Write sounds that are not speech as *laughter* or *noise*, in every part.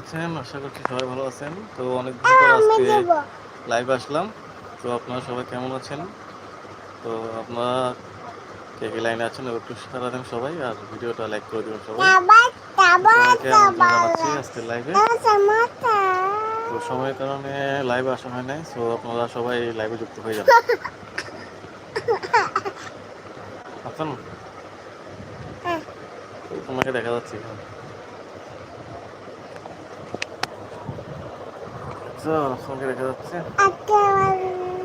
আছেন? আশা করছি সবাই ভালো আছেন। তো অনেক দিন পর আজকে লাইভ আসলাম। তো আপনারা সবাই কেমন আছেন? তো আপনারা কে কে লাইনে আছেন একটু সারা দেন সবাই আর ভিডিওটা লাইক করে দেবেন সবাই। জানাচ্ছি আজকে লাইভে তো সময়ের কারণে লাইভে আসা হয় নাই সো আপনারা সবাই লাইভে যুক্ত হয়ে যান। *laughs* আছেন তোমাকে দেখা যাচ্ছে আচ্ছা তোমাকে দেখা যাচ্ছে।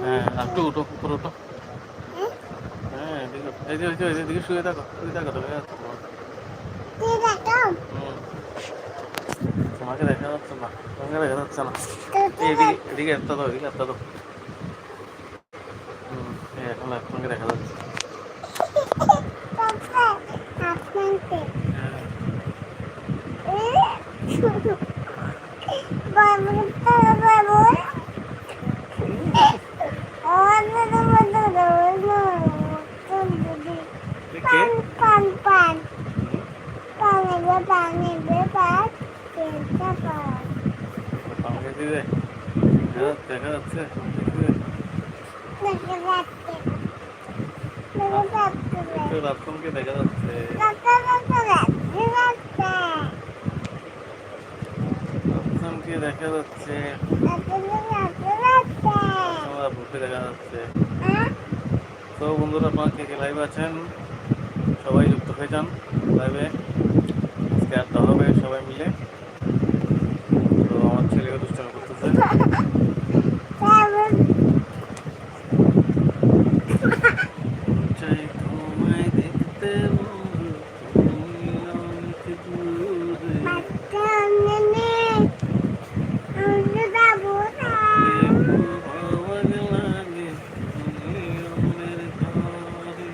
হ্যাঁ একটু উঠো উপরে উঠো। হ্যাঁ? এদিকে এই যে, এই যে, এই যে, এদিকে শুয়ে থাকো শুয়ে থাকো যাচ্ছে। তোমাকে দেখা যাচ্ছে না তোমাকে দেখা যাচ্ছে না। এদিকে এদিকে একটা দাও এদিকে একটা দাও। এখন তোমাকে দেখা যাচ্ছে *laughs* হ্যাঁ, এ কে পান পান হুম, পানি বে পানি বে পান তেলটা পান আমাকে দিবে দেখা যাচ্ছে দেখে যাচ্ছে দেখা যাচ্ছে দেখে যাচ্ছে তো বন্ধুরা আপনারা কে কে লাইভে আছেন সবাই যুক্ত হয়ে যান লাইভে আজকে আড্ডা হবে সবাই মিলে তো আমার ছেলেও দুষ্টামি করতেছে চাই তোমায় দেখতে বন্ধু, তুমি অনেক দূরে। একটু ভালো লাগে, তুমি অন্যের ঘরে।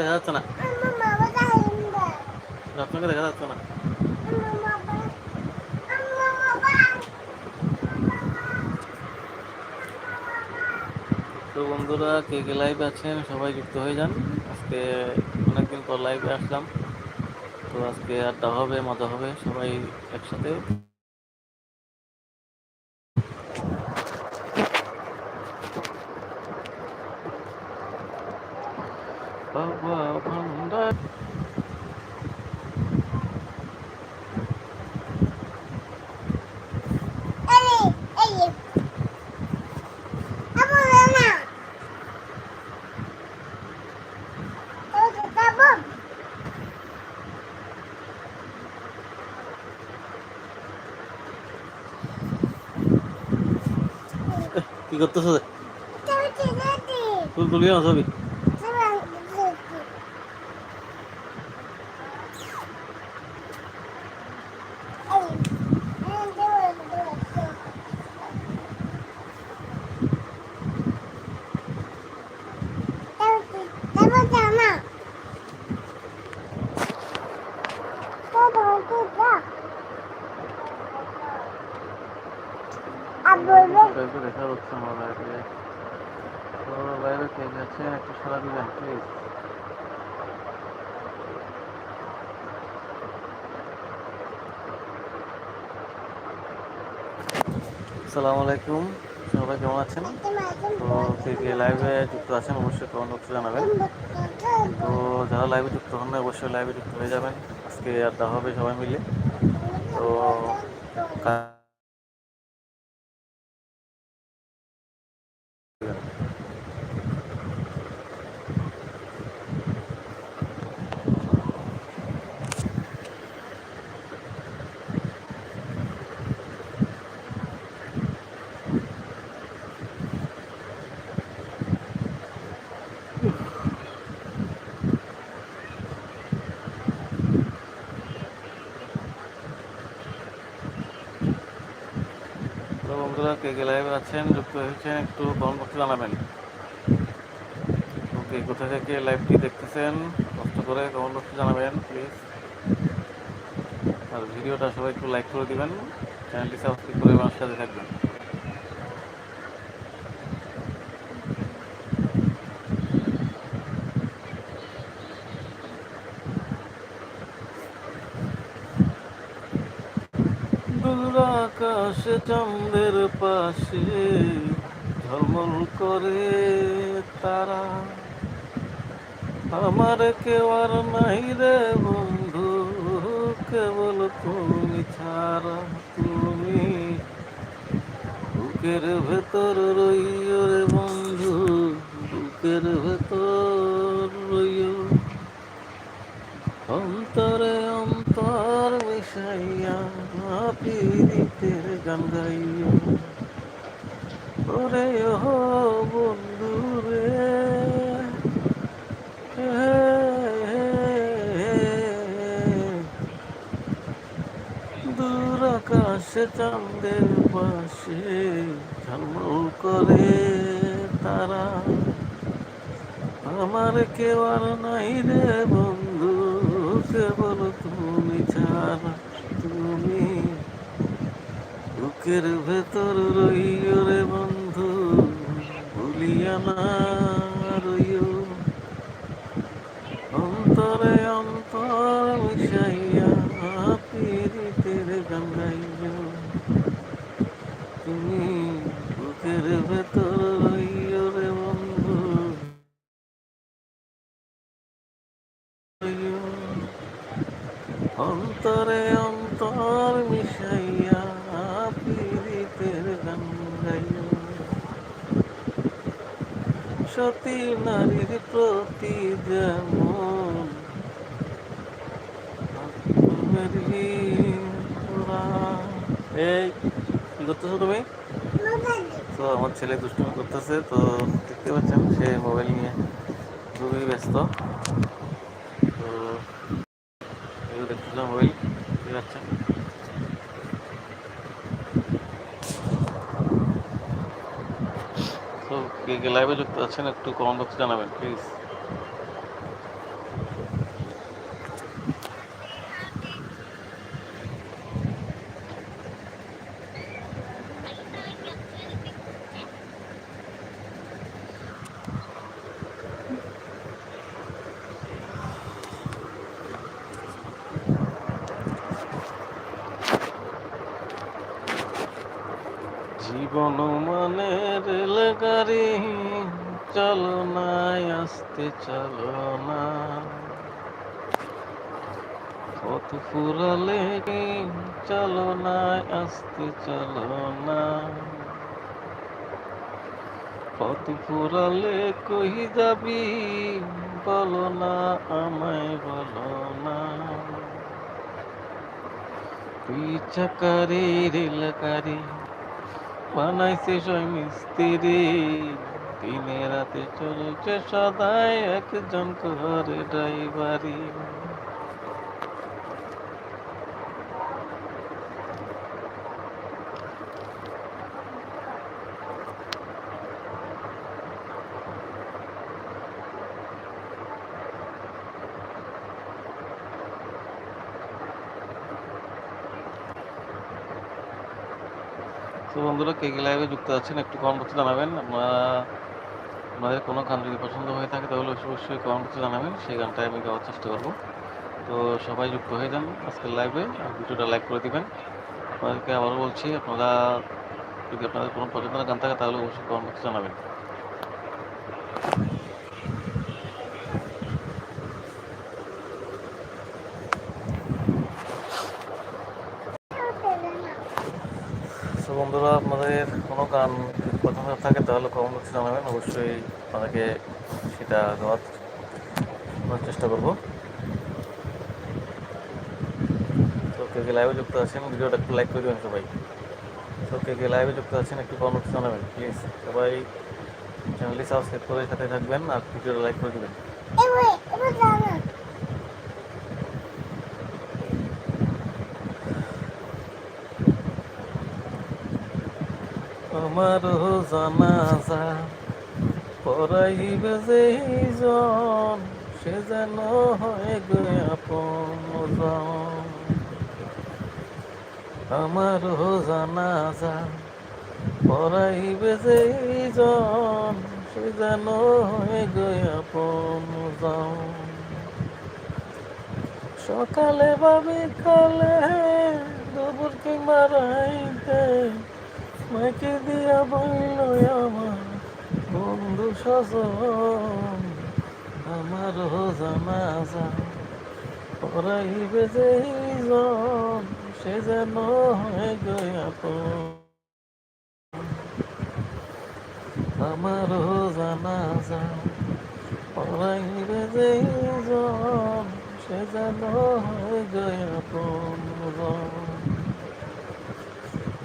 দেখা যাচ্ছে না। আপনাকে দেখা যাচ্ছে না। তো বন্ধুরা, কে কে লাইভ আছেন সবাই যুক্ত হয়ে যান। আজকে অনেকদিন পর লাইভে আসলাম। তো আজকে আড্ডা হবে, মজা হবে, সবাই একসাথে। কি করতেছো? তুল তুলিও না ছবি লাইভে দেখা যাচ্ছে আমার লাইভে তো লাইভে কে কে আছেন একটু সারা দিবেন প্লিজ আসসালামু আলাইকুম। সবাই কেমন আছেন? তো কে লাইভে যুক্ত আছেন অবশ্যই কমেন্ট বক্সে জানাবেন। তো যারা লাইভে যুক্ত হন না, অবশ্যই লাইভে যুক্ত হয়ে যাবেন। আজকে আড্ডা হবে সবাই মিলে। তো কা- কে লাইভে আছেন, যুক্ত হয়েছেন, একটু কমেন্ট জানাবেন। ওকে, কোথা থেকে লাইভটি দেখতেছেন, কষ্ট করে কমেন্ট জানাবেন প্লিজ আর ভিডিওটা সবাই একটু লাইক করে দিবেন চ্যানেলটি সাবস্ক্রাইব করে আমার সাথে থাকবেন দূর চন্দ্রের পাশে ঝলমল করে তারা। আমার কেউ আর নাই রে বন্ধু, কেবল তুমি ছাড়া তুমি। বুকের ভেতর রইও রে বন্ধু, বুকের ভেতর রইও। অন্তরে অন্তর মিশাইয়া পীড়িতের গান গাইয়া ওরে ও বন্ধু রে দূর আকাশে চাঁদের পাশে ঝলমল করে তারা। আমার কেউ আর নাই রে বন্ধু, কেবল তুমি ছাড়া তুমি বুকের ভেতর রইও রে বন্ধু ভুলিয়া না রইও। অন্তরে অন্তর মিশাইয়া পীড়িতের গান গাইও তুমি বুকের ভেতর রইও রে বন্ধু রইও। অন্তরে অন্তর মিশাইয়া পীড়িতের গান গাইও সতী নারীর এই করতেছো তুমি? তো আমার ছেলে দুষ্টুমি করতেছে, তো দেখতে পাচ্ছেন, সে মোবাইল নিয়ে খুবই ব্যস্ত। তো দেখতেছিলাম মোবাইল তো কে কে লাইভে যুক্ত আছেন একটু কমেন্ট বক্সে জানাবেন প্লিজ জীবন মানে রেলগাড়ি চলো না আসতে চলো না। পথ ফুরালে চলো না, আসতে চলো না। পথ ফুরালে কই যাবি, বলো না, আমায় বলো না। তুই চাকারি রেলগাড়ি বানাইছে সয় মিস্ত্রি। দিনে রাতে চলছে সদাই একজন করে ড্রাইভারি। তো বন্ধুরা, কে কে লাইভে যুক্ত আছেন একটু কমেন্ট বক্সে জানাবেন। আপনারা আপনাদের কোনো গান যদি পছন্দ হয়ে থাকে তাহলে অবশ্যই কমেন্ট বক্সে জানাবেন। সেই গানটা আমি গাওয়ার চেষ্টা করব। তো সবাই যুক্ত হয়ে যান আজকের লাইভে আর ভিডিওটা লাইক করে দিবেন। আপনাদেরকে আবারও বলছি আপনারা যদি আপনাদের কোনো পছন্দের গান থাকে তাহলে অবশ্যই কমেন্ট বক্সে জানাবেন। তো বন্ধুরা আপনাদের কোনো গান তাহলে কমেন্ট জানাবেন? অবশ্যই আপনাকে সেটা দেওয়ার চেষ্টা করব। তো কে কে লাইভে যুক্ত আছেন, ভিডিওটা একটু লাইক করে দেবেন সবাই। তো কে কে লাইভে যুক্ত আছেন, একটু কমেন্ট জানাবেন প্লিজ সবাই চ্যানেলটি সাবস্ক্রাইব করে সাথে থাকবেন আর ভিডিওটা লাইক করে দেবেন। এবার জানাজা পড়াইবে যেই জন সে যেন হয় গো আপন জন। আমারও জানাজা পড়াইবে যেই জন সে যেন হয় গো আপন। সকালে বা বিকালে দুপুর কিংবা রাইতে মাকে দিয়া বইল আমার বন্ধু সজন, আমার জানাজা পড়াইবে জন সে যেন হয় গয়া তো আমার জানাজা পড়াইবে জন সে যেন হয় গয়া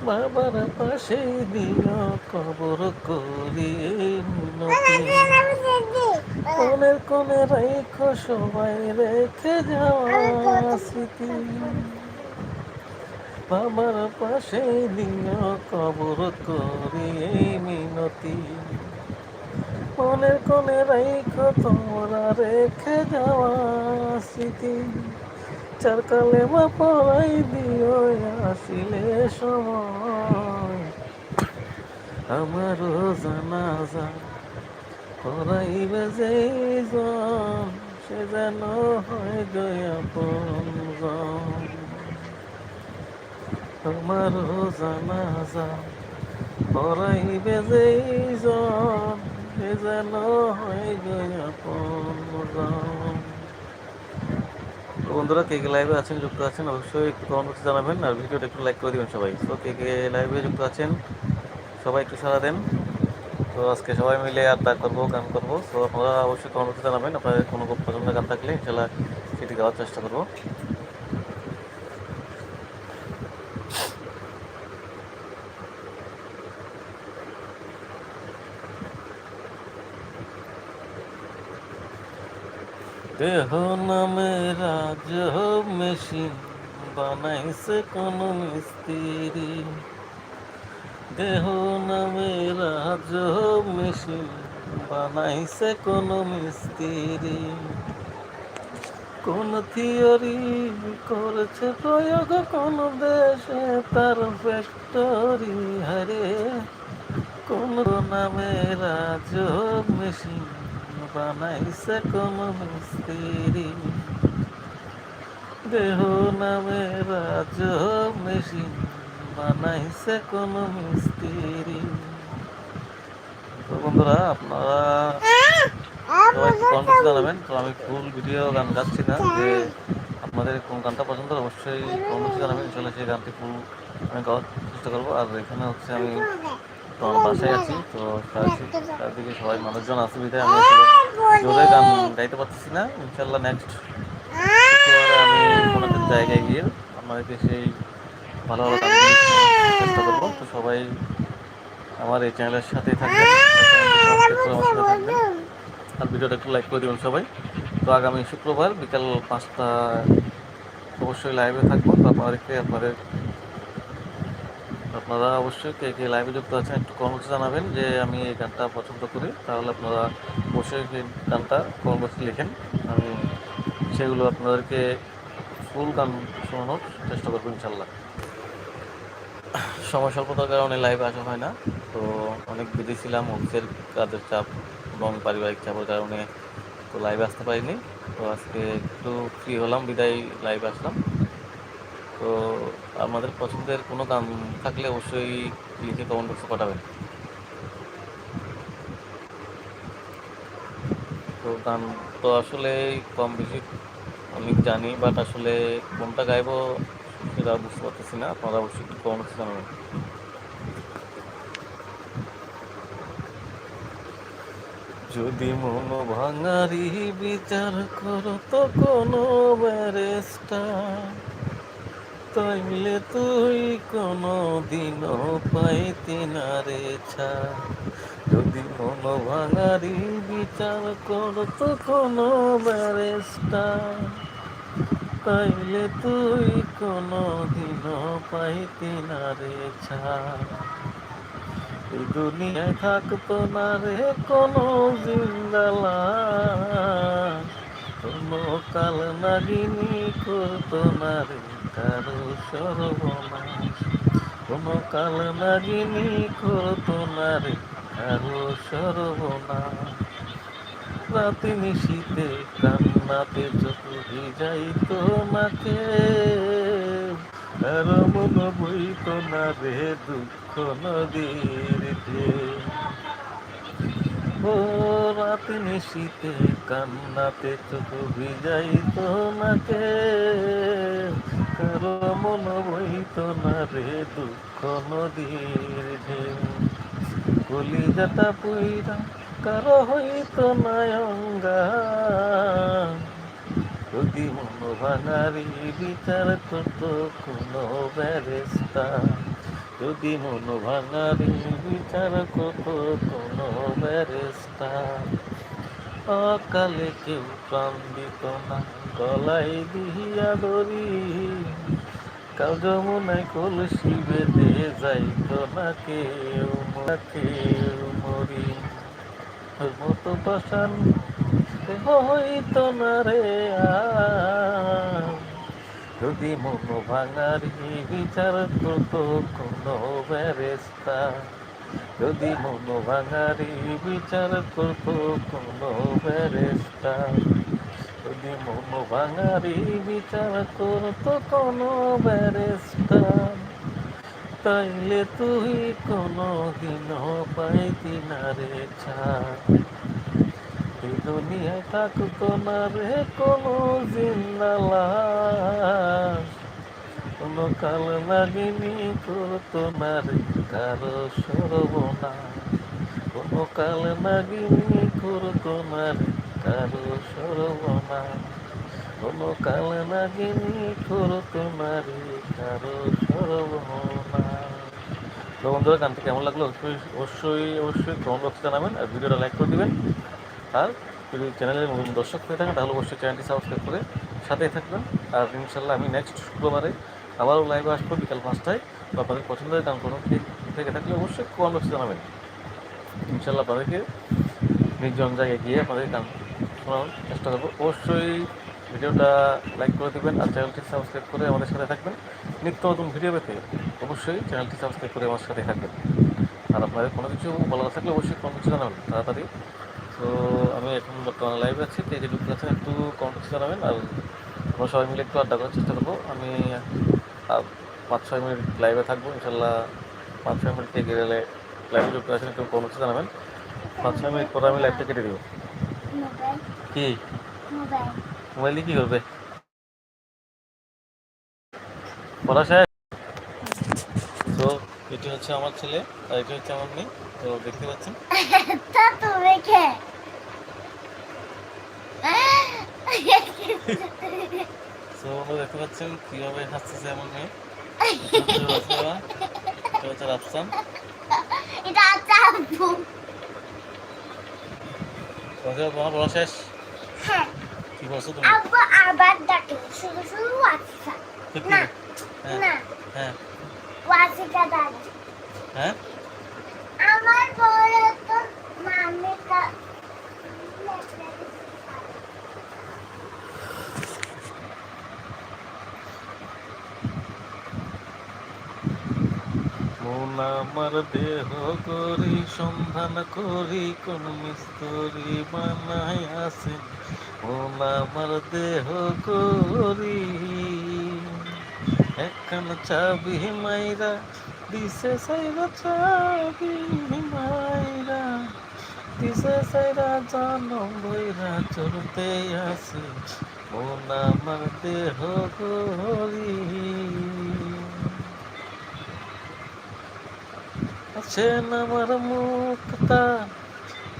বাবার পাশে দিও কবর করিয়ে কোনের কোনে রেখো সবাই রেখে যাওয়া স্মৃতি। বাবার পাশে দিও কবর করিয়ে মিনতি। মনের কোনে রেখো তোমরা রেখে যাওয়া স্মৃতি। চার কালে পড়াই দিও আসিলে সময়। আমারও জানাজা পড়াইবে যেই জন সে যেন হয় গয়া জন আমারও জানাজা পড়াইবে যেই জন সে যেন হয় গয়া জন তো বন্ধুরা, কে কে লাইভে আছেন, যুক্ত আছেন, অবশ্যই একটু কমেন্ট বক্সে জানাবেন আর ভিডিওটা একটু লাইক করে দেবেন সবাই। তো কে কে লাইভে যুক্ত আছেন, সবাই একটু সারা দেন। তো আজকে সবাই মিলে আড্ডা করব, গান করব। তো আপনারা অবশ্যই কমেন্ট বক্সে জানাবেন, আপনাদের কোনো পছন্দের গান থাকলে ইনশাল্লাহ সেটি গাওয়ার চেষ্টা করব। দেহ নামে রাজ মেশিন বানাইছে কোন মিস্ত্রি দেহ নামে রাজ মেশিন বানাইছে কোন মিস্ত্রি কোন থিওরি করেছে প্রয়োগ কোন দেশে তার ফ্যাক্টরি হারে কোন নামে রাজ মেশিন বানাইছে কোন মিস্ত্রি দেহ নামে রাজ মেশিন বানাইছে কোন মিস্ত্রি তো। বন্ধুরা আপনারা সবাই জানাবেন। তো আমি ফুল ভিডিও গান গাচ্ছি না যে আপনাদের কোন গানটা পছন্দ অবশ্যই কমেন্টে জানাবেন। চলে সেই গানটি ফুল আমি গাওয়ার চেষ্টা করব। আর এখানে হচ্ছে আমি তো আমার বাসায় আছি তো চারদিকে চারদিকে সবাই মানুষজন আছে বিধায় আমি জোরে গান গাইতে পারতেছি না। ইনশাল্লাহ নেক্সট আমি কোনো জায়গায় গিয়ে আপনাদেরকে সেই ভালো ভালো গান চেষ্টা করব। তো সবাই আমার এই চ্যানেলের সাথেই থাকবেন। থাকবেন আর ভিডিওটা একটু লাইক করে দেবেন সবাই। তো আগামী শুক্রবার বিকাল পাঁচটা অবশ্যই লাইভে থাকব। তো আপনাদেরকে আপনাদের আপনারা অবশ্যই কে কে লাইভে যুক্ত আছেন একটু কমেন্টস জানাবেন যে আমি এই গানটা পছন্দ করি। তাহলে আপনারা অবশ্যই সেই গানটা কমেন্টসে লিখেন। আমি সেগুলো আপনাদেরকে ফুল গান শোনানোর চেষ্টা করব ইনশাল্লাহ সময় স্বল্পতার কারণে লাইভে আসা হয় না। তো অনেক বিজি ছিলাম অফিসের কাজের চাপ এবং পারিবারিক চাপের কারণে তো লাইভে আসতে পারিনি। তো আজকে একটু ফ্রি হলাম, বিদায় লাইভে আসলাম। তো আমাদের পছন্দের কোনো গান থাকলে অবশ্যই লিখে কমেন্ট বক্সে পাঠাবেন। তো গান তো আসলে কম বেশি আমি জানি বাট আসলে কোনটা গাইবো সেটা বুঝতে পারতেছি না। আপনারা অবশ্যই একটু কমেন্ট জানাবেন। যদি মন ভাঙারি বিচার করো, তো কোনো ব্যারেস্টার তাইলে তুই কোনো দিনও পাইতি না রে ছা যদি মন ভাঙারি বিচার করো, তো কোনো ব্যারেস্টার। তাইলে তুই কোনো দিনও পাইতি না রে ছা এই দুনিয়ায় থাকতো না রে কোনো জিন্দালা। কাল নাগিনী করতো না রে কারও সর্বনাশ। কোনো কাল নাগিনী করতো না রে কারও সর্বনাশ। রাতে নিশীতে কান্নাতে চোখ ভিজাইতো নাকে আর মন বইত না রে দুঃখ নদীর রাতে নিশীতে, কান্নাতে চোখ ভিজাইত নাকে কারও মন বইত না রে দুঃখ নদীর ঢেউ। কলিজাটা পুইরা কারও হইত নয়ঙ্গা যদি মন ভাঙারি বিচার করত কোনো ব্যারেস্তা যদি মন ভাঙারি বিচার করত কোনো ব্যারেস্তা। অকালে কেউ প্রাণ না, গলায় দিহিয়া দড়ি। কাল যমুনায় কলসি বেঁধে যাইত না কেউ কেউ মরি। মতো পাশান হইত না রে আর। যদি মন ভাঙারি বিচার করত কোনো ব্যারেস্তা। যদি মন ভাঙারি বিচার করত কোনো ব্যারেস্তা। যদি মন ভাঙারি বিচার করত কোনো ব্যারেস্তা। তাইলে তুই কোনো দিন পাইতি না রে এই দুনিয়ায় থাকতো না রে, কোনো কোনো কাল লাগিনি করতো না রে কারও সর্বনাশ। কোনো কাল নাগিনি করতো না রে কারও সর্বনাশ। কোনো কাল নাগিনি করতো না রে কারও সর্বনাশ। তো বন্ধুরা, গানটি কেমন লাগল? অবশ্যই অবশ্যই অবশ্যই কমেন্ট বক্সে জানাবেন আর ভিডিওটা লাইক করে দিবেন। আর যদি চ্যানেলের নতুন দর্শক হয়ে থাকেন, তাহলে অবশ্যই চ্যানেলটি সাবস্ক্রাইব করে সাথেই থাকবেন। আর ইনশাল্লাহ আমি নেক্সট শুক্রবারে আবারও লাইভে আসব বিকাল পাঁচটায়। বা আপনাদের পছন্দের গান কোনো থেকে থাকলে অবশ্যই কমেন্ট বক্সে জানাবেন। ইনশাল্লাহ আপনাদেরকে নির্জন জায়গায় গিয়ে আপনাদের গান শোনানোর চেষ্টা করব। অবশ্যই ভিডিওটা লাইক করে দেবেন আর চ্যানেলটি সাবস্ক্রাইব করে আমাদের সাথে থাকবেন। নিত্য নতুন ভিডিও পেতে অবশ্যই চ্যানেলটি সাবস্ক্রাইব করে আমার সাথে থাকবেন। আর আপনাদের কোনো কিছু বলার থাকলে অবশ্যই কোনো কিছু জানাবেন। তাড়াতাড়ি তো আমি এখন বর্তমানে লাইভে আছি কে যে ঢুকতে আছেন একটু কমেন্ট জানাবেন আর আমরা সবাই মিলে একটু আড্ডা করার চেষ্টা করব। আমি পাঁচ ছয় মিনিট লাইভে থাকব ইনশাল্লাহ পাঁচ ছয় মিনিট থেকে গেলে লাইভে ঢুকতে আছেন একটু কমেন্ট জানাবেন। পাঁচ ছয় মিনিট পরে আমি লাইভটা কেটে দেবো। কি? মোবাইল। মোবাইলে কি করবে? পড়া শেষ? তো এটি হচ্ছে আমার ছেলে আর এটি হচ্ছে আমার মেয়ে তো দেখতে পাচ্ছেন। *laughs* আমরা দেখতে পাচ্ছেন কীভাবে হাসতেছে আমার মেয়ে এটা হচ্ছে রাফসান এটা চাপু তোমাদের তোমার পড়া শেষ? হ্যাঁ। কি বলছো তুমি? আব্বু আবার ডাকে শুধু শুধু ওয়াসা না হ্যাঁ। না। হ্যাঁ। ওয়াসিকা দাদা হ্যাঁ? আমার বড় তো মন আমার দেহ করি, সন্ধান করি, কোন মিস্তরি বানায় আসেন মন আমার দেহ করি? একখান চাবি মাইরা, দিছে সাইরা চাবি মাইরা, দিছে সাইরা জানম বইরা চলতে আসে মন আমার দেহ করি? আছেন আমার মুক্তা,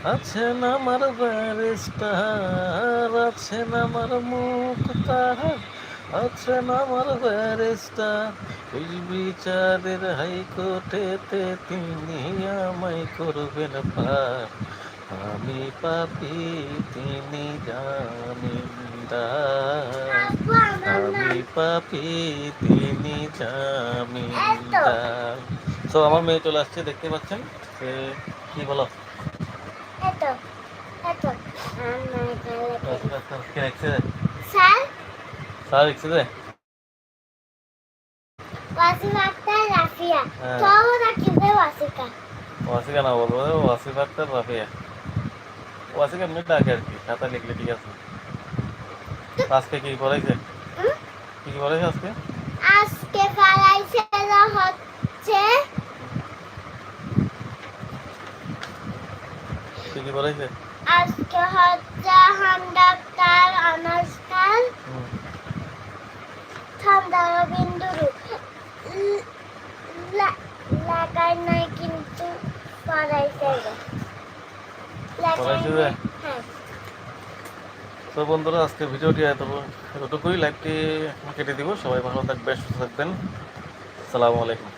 আছেন আমার ব্যারিস্টার, আছেন আমার মুক্তা, আছেন আমার ব্যারিস্টার। এই বিচারের হাইকোর্টেতে তিনি আমায় করবেন পার। আমি পাপি, তিনি জামিনদার। আমি পাপি, তিনি জামিনদার। তো আমার মেয়ে চলে আসছে দেখতে পাচ্ছেন? সে কি বলো? দেখছে? রে স্যার আক্তার রাফিয়া। হ্যাঁ। তো রাখিবে ওয়াসিকা? ওয়াসিকা না বলব ওয়াসিফ আক্তার রাফিয়া। ওয়াসিকা এমনি ডাকে আর কি খাতা লিখলে ঠিক আছে। আজকে কি কি আজকে? আজকে পালাইছে হচ্ছে কি কি পড়াইছে আজকে হচ্ছে হাম ডাক্তার অনার্সকাল হুম। ঠান্ডা বিন্দুরু লাগাই নাই কিন্তু পড়াইছে পড়াইছে হ্যাঁ। তো বন্ধুরা আজকে ভিডিওটি এত এতটুকুই। লাইভটি কেটে দিব। সবাই ভালো থাকবে সুস্থ থাকবেন। আসসালামু আলাইকুম।